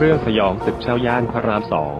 เรื่องสยองตึกเช่าย่านพระรามสอง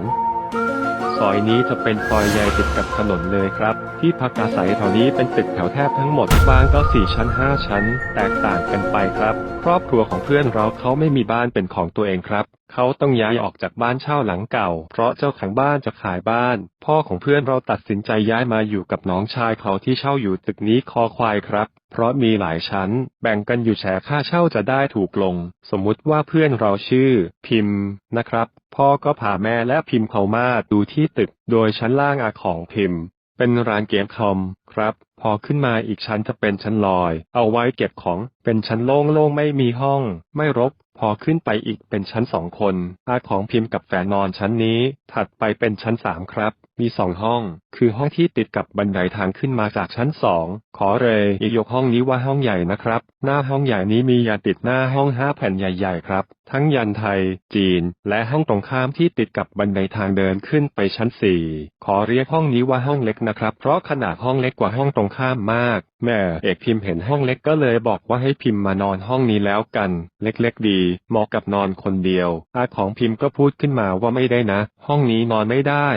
ซอยนี้จะเป็นซอยใหญ่ติดกับถนนเลยครับ ที่พักอาศัยแถวนี้เป็นตึกแถวแทบทั้งหมดบางก็สี่ชั้นห้าชั้น แตกต่างกันไปครับ ครอบครัวของเพื่อนเราเขาไม่มีบ้านเป็นของตัวเองครับ เขาต้องย้ายออกจากบ้านเช่าหลังเก่า เพราะเจ้าของบ้านจะขายบ้าน พ่อของเพื่อนเราตัดสินใจย้ายมาอยู่กับน้องชายเขาที่เช่าอยู่ตึกนี้คอควายครับ เพราะมีหลายชั้น แบ่งกันอยู่แชร์ค่าเช่าจะได้ถูกลง สมมุติว่าเพื่อนเราชื่อ พิมพ์นะครับ พ่อก็พาแม่และพิมพ์เขามาดูที่ตึก โดยชั้นล่างอาของพิมพ์ เป็นร้านเกมคอมครับ พอขึ้นมาอีกชั้นจะเป็นชั้นลอย เอาไว้เก็บของ เป็นชั้นโล่งๆไม่มีห้อง ไม่รก พอขึ้นไปอีกเป็นชั้นสองคน อาของพิมพ์กับแฟนนอนชั้นนี้ ถัดไปเป็นชั้นสามครับ มีสองห้อง คือห้องที่ติดกับบันไดทางขึ้นมาจากชั้นสอง ขอเลยยกห้องนี้ว่าห้องใหญ่นะครับ หน้าห้องใหญ่นี้มียาติดหน้าห้องห้าแผ่นใหญ่ ๆ ครับ ทั้งยันไทย จีน และห้องตรงข้ามที่ติดกับบันไดทางเดินขึ้นไปชั้นสี่ขอเรียกห้องนี้ว่าห้องเล็กนะครับ เพราะขนาดห้องเล็กกว่าห้องตรงข้ามมาก แม่เอกพิมพ์เห็นห้องเล็กก็เลยบอกว่าให้พิมพ์มานอนห้องนี้แล้วกัน เล็กๆดี เหมาะกับนอนคนเดียว อาของพิมพ์ก็พูดขึ้นมาว่าไม่ได้นะ ห้องนี้นอนไม่ได้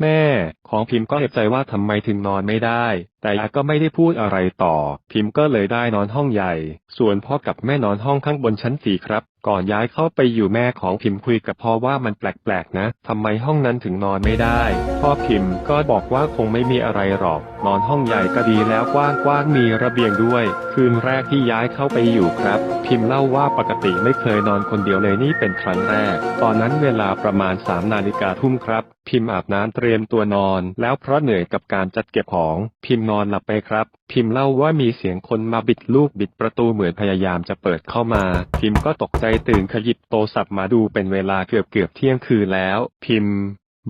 แม่ ของพิมพ์ก็เอะใจว่าทำไมถึงนอนไม่ได้ แต่อาก็ไม่ได้พูดอะไรต่อ พิมพ์ก็เลยได้นอนห้องใหญ่ ส่วนพ่อกับแม่นอนห้องข้างบนชั้นสี่ครับ ก่อนย้ายเข้าไปอยู่แม่ของพิมพ์คุยกับพ่อว่ามันแปลกๆนะทำไมห้องนั้นถึงนอนไม่ได้ พ่อพิมพ์ก็บอกว่าคงไม่มีอะไรหรอก นอนห้องใหญ่ก็ดีแล้วกว้างๆมีระเบียงด้วย คืนแรกที่ย้ายเข้าไปอยู่ครับ พิมพ์เล่าว่าปกติไม่เคยนอนคนเดียวเลยนี่เป็นครั้งแรก ตอนนั้นเวลาประมาณสามนาฬิกาทุ่มครับ พิมพ์อาบน้ำเตรียมตัวนอนแล้วเพราะเหนื่อยกับการจัดเก็บของ พิมพ์นอนหลับไปครับ พิมพ์เล่าว่ามีเสียงคนมาบิดลูกบิดประตูเหมือนพยายามจะเปิดเข้ามา พิมพ์ก็ตกใจตื่นขยิบโทรศัพท์มาดูเป็นเวลาเกือบเกือบเที่ยงคืนแล้ว พิมพ์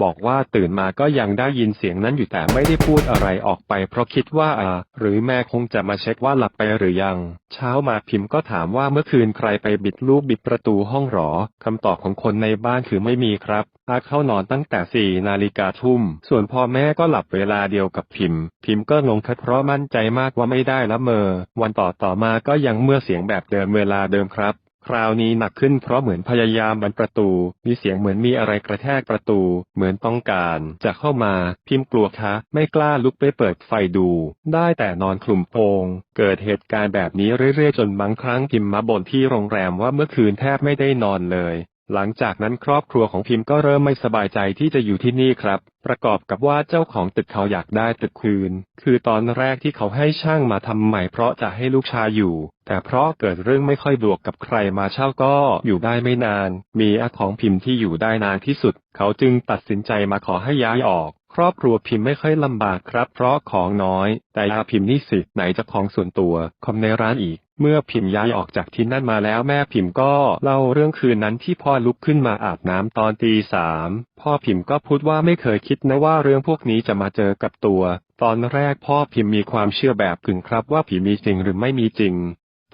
บอกว่าตื่นมาก็ยังได้ยินเสียงนั้นอยู่แต่ไม่ได้พูดอะไรออกไป เพราะคิดว่าอ่าหรือแม่คงจะมาเช็คว่าหลับไปหรือยัง เช้ามาพิมพ์ก็ถามว่าเมื่อคืนใครไปบิดลูกบิดประตูห้องหรอคำตอบของคนในบ้านคือไม่มีครับ อาเข้านอนตั้งแต่สี่นาฬิกาทุ่ม ส่วนพ่อแม่ก็หลับเวลาเดียวกับพิมพ์ พิมพ์ก็ลงคัดเพราะมั่นใจมากว่าไม่ได้ละเมอ วันต่อต่อมาก็ยังเมื่อเสียงแบบเดิมเวลาเดิมครับ คราวนี้หนักขึ้นเพราะเหมือนพยายามบันประตู มีเสียงเหมือนมีอะไรกระแทกประตู เหมือนต้องการจะเข้ามา พิมพ์กลัวคะ ไม่กล้าลุกไปเปิดไฟดู ได้แต่นอนคลุมโปง เกิดเหตุการณ์แบบนี้เรื่อยๆจนบางครั้งพิมพ์มาบ่นที่โรงแรมว่าเมื่อคืนแทบไม่ได้นอนเลย หลังจากนั้นครอบครัวของพิมพ์ก็เริ่มไม่สบายใจที่จะอยู่ที่นี่ครับ ประกอบกับว่าเจ้าของตึกเขาอยากได้ตึกคืน คือตอนแรกที่เขาให้ช่างมาทำใหม่เพราะจะให้ลูกชายอยู่ แต่เพราะเกิดเรื่องไม่ค่อยบวกกับใครมาเช่าก็อยู่ได้ไม่นาน มีอาของพิมพ์ที่อยู่ได้นานที่สุด เขาจึงตัดสินใจมาขอให้ย้ายออก ครอบครัวพิมพ์ไม่ค่อยลำบากครับ เพราะของน้อย แต่อาพิมพ์นี่สิไหนจะของส่วนตัวคอมในร้านอีก เมื่อพิมพ์ย้ายออกจากที่นั่นมาแล้วแม่พิมพ์ก็เล่าเรื่องคืนนั้นที่พ่อลุกขึ้นมาอาบน้ำตอนตีสามพ่อพิมพ์ก็พูดว่าไม่เคยคิดนะว่าเรื่องพวกนี้จะมาเจอกับตัว ตอนแรกพ่อพิมพ์มีความเชื่อแบบกึ่งครับว่าผีมีจริงหรือไม่มีจริง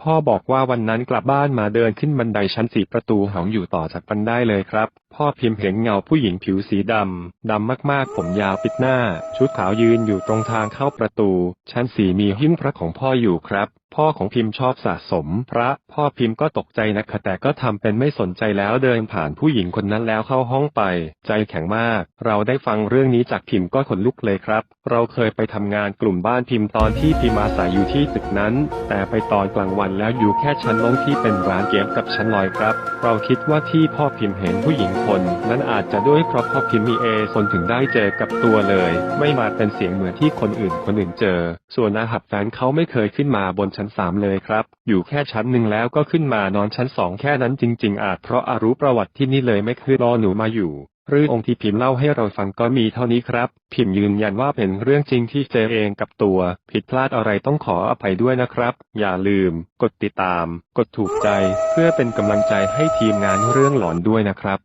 พ่อบอกว่าวันนั้นกลับบ้านมาเดินขึ้นบันไดชั้นสี่ประตูหองอยู่ต่อจากบันไดเลยครับพ่อพิมพ์เห็นเงาผู้หญิงผิวสีดำ ดำมากๆ ผมยาวปิดหน้า ชุดขาวยืนอยู่ตรงทางเข้าประตู ชั้นสี่มีหิ้งพระของพ่ออยู่ครับ พ่อของพิมพ์ชอบสะสม พระ พ่อพิมพ์ก็ตกใจนะคะแต่ก็ทำเป็นไม่สนใจแล้วเดินผ่านผู้หญิงคนนั้นแล้วเข้าห้องไป ใจแข็งมาก เราได้ฟังเรื่องนี้จากพิมพ์ก็ขนลุกเลยครับ เราเคยไปทำงานกลุ่มบ้านพิมพ์ตอนที่พิมอาศัยอยู่ที่ตึกนั้น แต่ไปตอนกลางวันแล้วอยู่แค่ชั้นลงที่เป็นร้านเกมกับชั้นลอยครับ เราคิดว่าที่พ่อพิมพ์เห็นผู้หญิงคน นั้นอาจจะด้วยเพราะพอพิมพ์มีเอสนถึงได้เจอกับตัวเลย ไม่มาเป็นเสียงเหมือนที่คนอื่นคนอื่นเจอ ส่วนอาหับแฟนเขาไม่เคยขึ้นมาบนชั้นสามเลยครับ อยู่แค่ชั้นหนึ่งแล้วก็ขึ้นมานอนชั้นสองแค่นั้นจริง ๆ อาจเพราะอารู้ประวัติที่นี่เลยไม่คือรอหนูมาอยู่เรื่ององค์ที่พิมพ์เล่าให้เราฟังก็มีเท่านี้ครับ พิมพ์ยืนยันว่าเป็นเรื่องจริงที่เจอเองกับตัว ผิดพลาดอะไรต้องขออภัยด้วยนะครับ อย่าลืม กดติดตาม กดถูกใจ เพื่อเป็นกำลังใจให้ทีมงานเรื่องหลอนด้วยนะครับ